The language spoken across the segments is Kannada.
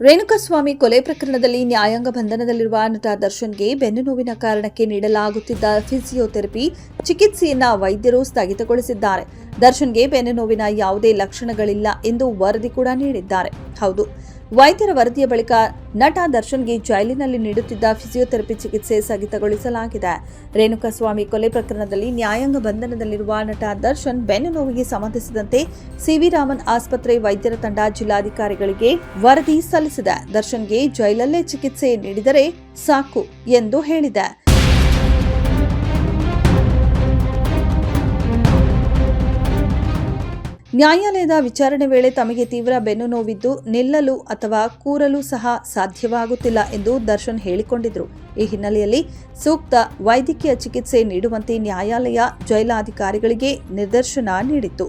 ರೇಣುಕಸ್ವಾಮಿ ಕೊಲೆ ಪ್ರಕರಣದಲ್ಲಿ ನ್ಯಾಯಾಂಗ ಬಂಧನದಲ್ಲಿರುವ ನಟ ದರ್ಶನ್ಗೆ ಬೆನ್ನು ನೋವಿನ ಕಾರಣಕ್ಕೆ ನೀಡಲಾಗುತ್ತಿದ್ದ ಫಿಸಿಯೋಥೆರಪಿ ಚಿಕಿತ್ಸೆಯನ್ನ ವೈದ್ಯರು ಸ್ಥಗಿತಗೊಳಿಸಿದ್ದಾರೆ. ದರ್ಶನ್ಗೆ ಬೆನ್ನು ನೋವಿನ ಯಾವುದೇ ಲಕ್ಷಣಗಳಿಲ್ಲ ಎಂದು ವರದಿ ಕೂಡ ನೀಡಿದ್ದಾರೆ. ಹೌದು ವೈದ್ಯರ ವರದಿಯ ಬಳಿಕ ನಟ ದರ್ಶನ್ಗೆ ಜೈಲಿನಲ್ಲಿ ನೀಡುತ್ತಿದ್ದ ಫಿಸಿಯೋಥೆರಪಿ ಚಿಕಿತ್ಸೆ ಸ್ಥಗಿತಗೊಳಿಸಲಾಗಿದೆ. ರೇಣುಕಾಸ್ವಾಮಿ ಕೊಲೆ ಪ್ರಕರಣದಲ್ಲಿ ನ್ಯಾಯಾಂಗ ಬಂಧನದಲ್ಲಿರುವ ನಟ ದರ್ಶನ್ ಬೆನ್ನು ನೋವಿಗೆ ಸಂಬಂಧಿಸಿದಂತೆ ಸಿವಿ ರಾಮನ್ ಆಸ್ಪತ್ರೆ ವೈದ್ಯರ ತಂಡ ಜಿಲ್ಲಾಧಿಕಾರಿಗಳಿಗೆ ವರದಿ ಸಲ್ಲಿಸಿದೆ. ದರ್ಶನ್ಗೆ ಜೈಲಲ್ಲೇ ಚಿಕಿತ್ಸೆ ನೀಡಿದರೆ ಸಾಕು ಎಂದು ಹೇಳಿದೆ. ನ್ಯಾಯಾಲಯದ ವಿಚಾರಣೆ ವೇಳೆ ತಮಗೆ ತೀವ್ರ ಬೆನ್ನು ನೋವಿದ್ದು ನಿಲ್ಲಲು ಅಥವಾ ಕೂರಲು ಸಹ ಸಾಧ್ಯವಾಗುತ್ತಿಲ್ಲ ಎಂದು ದರ್ಶನ್ ಹೇಳಿಕೊಂಡಿದ್ರು. ಈ ಹಿನ್ನೆಲೆಯಲ್ಲಿ ಸೂಕ್ತ ವೈದ್ಯಕೀಯ ಚಿಕಿತ್ಸೆ ನೀಡುವಂತೆ ನ್ಯಾಯಾಲಯ ಜೈಲಾಧಿಕಾರಿಗಳಿಗೆ ನಿರ್ದೇಶನ ನೀಡಿತ್ತು.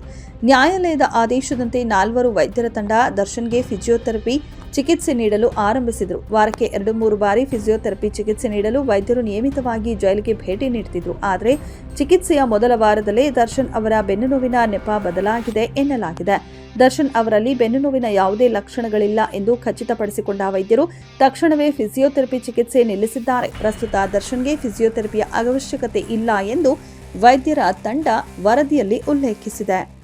ನ್ಯಾಯಾಲಯದ ಆದೇಶದಂತೆ ನಾಲ್ವರು ವೈದ್ಯರ ತಂಡ ದರ್ಶನ್ಗೆ ಫಿಸಿಯೋಥೆರಪಿ ಚಿಕಿತ್ಸೆ ನೀಡಲು ಆರಂಭಿಸಿದರು. ವಾರಕ್ಕೆ ಎರಡು ಮೂರು ಬಾರಿ ಫಿಸಿಯೋಥೆರಪಿ ಚಿಕಿತ್ಸೆ ನೀಡಲು ವೈದ್ಯರು ನಿಯಮಿತವಾಗಿ ಜೈಲಿಗೆ ಭೇಟಿ ನೀಡುತ್ತಿದ್ದರು ಆದರೆ ಚಿಕಿತ್ಸೆಯ ಮೊದಲ ವಾರದಲ್ಲೇ ದರ್ಶನ್ ಅವರ ಬೆನ್ನು ನೋವಿನ ನೆಪ ಬದಲಾಗಿದೆ ಎನ್ನಲಾಗಿದೆ. ದರ್ಶನ್ ಅವರಲ್ಲಿ ಬೆನ್ನು ನೋವಿನ ಯಾವುದೇ ಲಕ್ಷಣಗಳಿಲ್ಲ ಎಂದು ಖಚಿತಪಡಿಸಿಕೊಂಡ ವೈದ್ಯರು ತಕ್ಷಣವೇ ಫಿಸಿಯೋಥೆರಪಿ ಚಿಕಿತ್ಸೆ ನಿಲ್ಲಿಸಿದ್ದಾರೆ. ಪ್ರಸ್ತುತ ದರ್ಶನ್ಗೆ ಫಿಸಿಯೋಥೆರಪಿಯ ಅವಶ್ಯಕತೆ ಇಲ್ಲ ಎಂದು ವೈದ್ಯರ ತಂಡ ವರದಿಯಲ್ಲಿ ಉಲ್ಲೇಖಿಸಿದೆ.